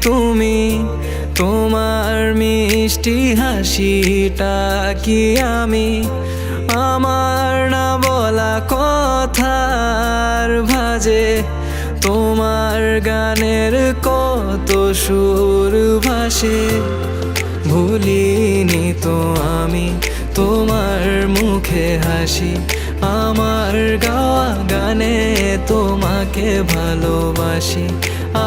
তুমি, তোমার মিষ্টি হাসিটা কি আমি? আমার না বলা কথার ভাজে, তোমার গানের কত সুর ভাসে, ভুলিনি তো আমি। তোমার মুখে হাসি, আমার গাওয়া গানে তোমাকে ভালোবাসি।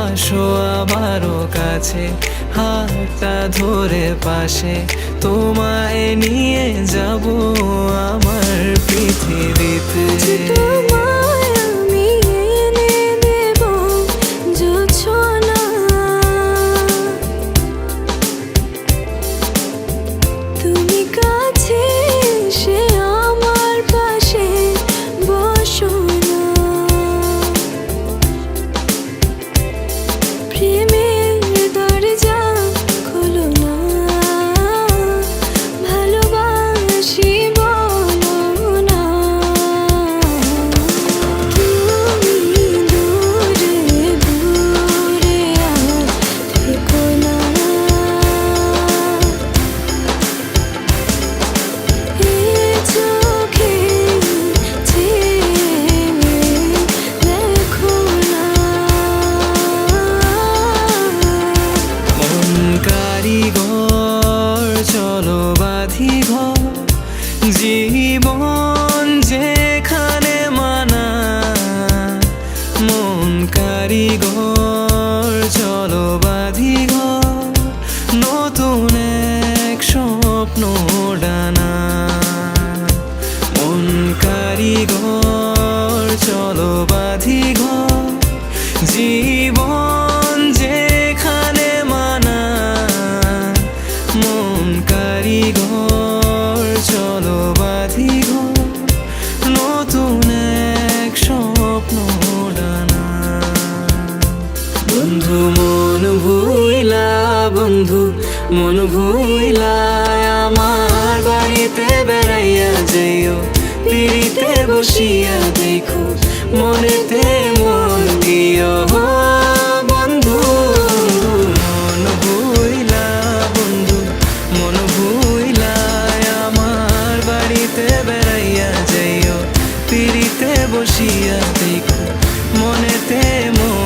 আসো আবারও কাছে, হাতটা ধরে পাশে, তোমায় নিয়ে যাব আমার পৃথিবীতে। জীবন যেখানে মানা, মন কারিগর চলো বাধি ঘর, নতুন এক স্বপ্ন ডানা। মন কারিগর চলো বাধি ঘর, জীবন যেখানে মানা, মন কারিগর চলো বাধি ঘর নতুন এক স্বপ্ন ডানা। বন্ধু, মন ভুইলা, বন্ধু, মন ভুইলা, আমার বাড়িতে বেড়াইয়া যাইও, পিড়িতে বসিয়া দেখো, মনেতে বসিয়া দেখ মনেতে মন